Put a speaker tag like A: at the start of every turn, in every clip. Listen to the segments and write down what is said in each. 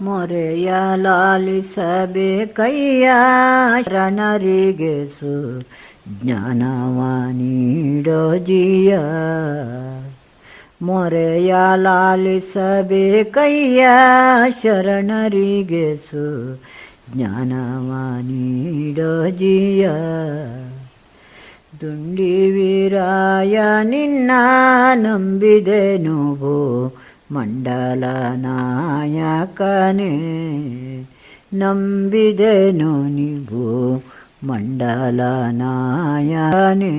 A: ಮೊರೆಯ ಲಾಲಿಸಬೇಕಯ್ಯ ಶರಣರಿಗೆ ಸು ಜ್ಞಾನವ ನೀಡೋ ಜಿಯ. ಮೊರೆಯ ಲಾಲಿಸಬೇಕಯ್ಯ ಶರಣರಿಗೆ ಸು ಜ್ಞಾನವ ನೀಡೋ ಜಿಯ. ದುಂಡಿ ವೀರಾಯ ನಿನ್ನ ನಂಬಿದೆನು ಭೋ ಮಂಡಲ ನಾಯಕನೇ ನಂಬಿದೆನು ನೀವು ಮಂಡಲ ನಾಯಕನೇ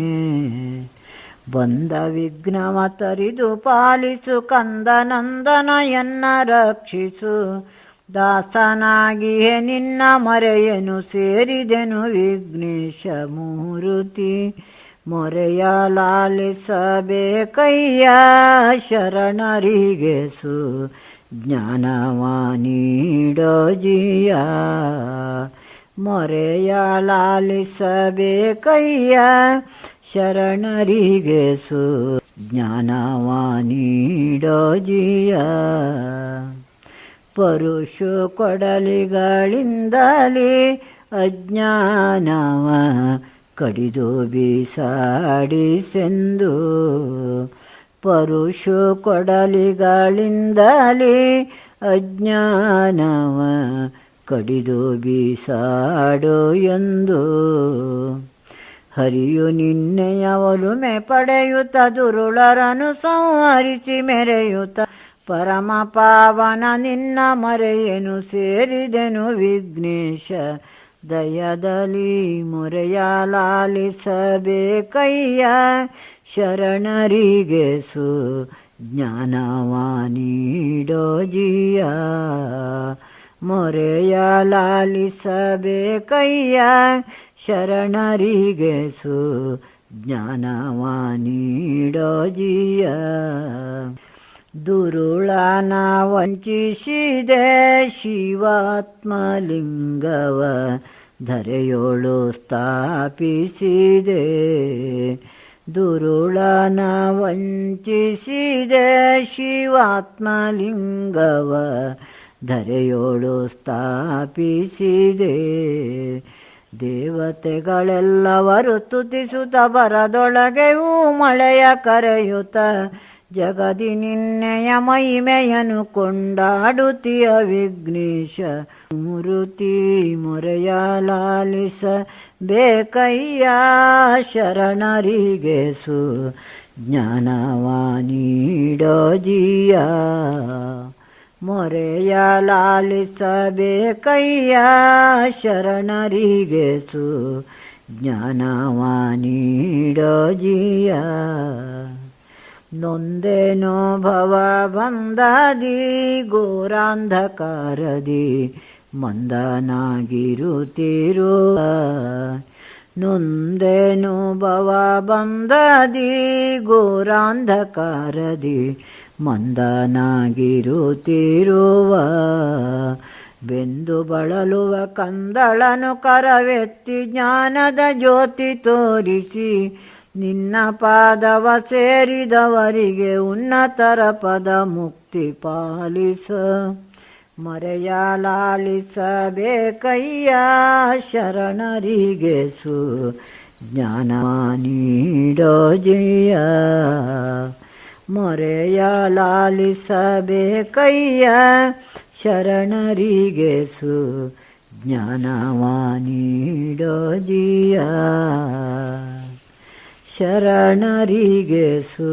A: ಬಂದ ವಿಘ್ನವ ತರಿದು ಪಾಲಿಸು ಕಂದನಂದನ ಎನ್ನ ರಕ್ಷಿಸು. ದಾಸನಾಗಿಯೇ ನಿನ್ನ ಮರೆಯನು, ಸೇರಿದೆನು ವಿಘ್ನೇಶ ಮೂರುತಿ. ಮೊರೆಯ ಲಾಲಿಸಬೇಕಯ್ಯ ಶರಣರಿಗೆ ಸು ಜ್ಞಾನವ ನೀಡೋ ಮೊರೆಯ ಲಾಲಿಸಬೇಕಯ್ಯ ಶರಣರಿಗೆ ಸು ಜ್ಞಾನವ ನೀಡೋ ಪರುಷು ಕೊಡಲಿಗಳಿಂದಲೇ ಅಜ್ಞಾನವ ಕಡಿದು ಬೀಸಾಡಿಸೆಂದು ಪರುಷು ಕೊಡಲಿಗಳಿಂದಲೇ ಅಜ್ಞಾನವ ಕಡಿದು ಬೀಸಾಡು ಎಂದು. ಹರಿಯು ನಿನ್ನೆಯ ಒಲುಮೆ ಪಡೆಯುತ್ತ ದುರುಳರನು ಸಂಹರಿಸಿ ಮೆರೆಯುತ್ತ. ಪರಮ ಪಾವನ ನಿನ್ನ ಮರೆಯನು ಸೇರಿದೆನು ವಿಘ್ನೇಶ. ದಯದಲ್ಲಿ ಮೊರೆಯ ಲಾಲಿಸಬೇಕಯ್ಯ ಶರಣರಿಗೆ ಸು ಜ್ಞಾನವ ಜಿಯ ಮೊರೆಯ ಲಾಲಿಸಬೇಕಯ್ಯ ಶರಣರಿಗೆ ಸು ಜ್ಞಾನವ ಜಿಯ ದುರುಳನ ವಂಚಿಸಿದೆ ಶಿವಾತ್ಮಲಿಂಗವ, ಧರೆಯೋಳು ಸ್ಥಾಪಿಸಿದೆ. ದುರುಳನ ವಂಚಿಸಿದೆ ಶಿವಾತ್ಮಲಿಂಗವ, ಧರೆಯೋಳು ಸ್ಥಾಪಿಸಿದೆ. ದೇವತೆಗಳೆಲ್ಲವರು ತುತಿಸುತ್ತ ಬರದೊಳಗೆಯೂ ಮಳೆಯ ಕರೆಯುತ್ತ ಜಗದಿ ನಿನ್ನೆಯ ಮಹಿಮೆಯನು ಕೊಂಡಾಡುತ್ತೀಯ ವಿಘ್ನೇಶ. ಮುರುತಿ ಮೊರೆಯ ಲಾಲಿಸ ಬೇಕಯ್ಯ ಶರಣರಿಗೆ ಸು ಜ್ಞಾನವಾನೀಡೋ ಜಿಯ. ಮೊರೆಯ ಲಾಲಿಸಬೇಕಯ್ಯ ಶರಣರಿಗೆ ಸು ಜ್ಞಾನವಾನೀಡೋ ಜಿಯ. ನೊಂದೇನೋ ಭವ ಬಂದದಿ ಗೋರಾಂಧಕಾರದಿ ಮಂದನಾಗಿರುತ್ತಿರುವ ನೊಂದೇನು ಭವ ಬಂದದಿ ಘೋರಾಂಧಕಾರದಿ ಮಂದನಾಗಿರುತ್ತಿರುವ ಬೆಂದು ಬಳಲುವ ಕಂದಳನು ಕರವೆತ್ತಿ ಜ್ಞಾನದ ಜ್ಯೋತಿ ತೋರಿಸಿ ನಿನ್ನ ಪಾದವ ಸೇರಿದವರಿಗೆ ಉನ್ನತರ ಪದ ಮುಕ್ತಿ ಪಾಲಿಸ. ಮರೆಯ ಲಾಲಿಸಬೇಕಯ್ಯ ಶರಣರಿಗೆ ಸು ಜ್ಞಾನ ನೀಡೋ ಜಯ. ಮೊರೆಯ ಲಾಲಿಸಬೇಕಯ್ಯ ಶರಣರಿಗೆ ಸು ಜ್ಞಾನವ ನೀಡೋ ಜಿಯ. ಶರಣರಿಗೆ ಸು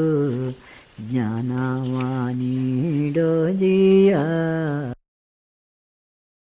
A: ಜ್ಞಾನವ ನೀಡೋ ಜಿಯ.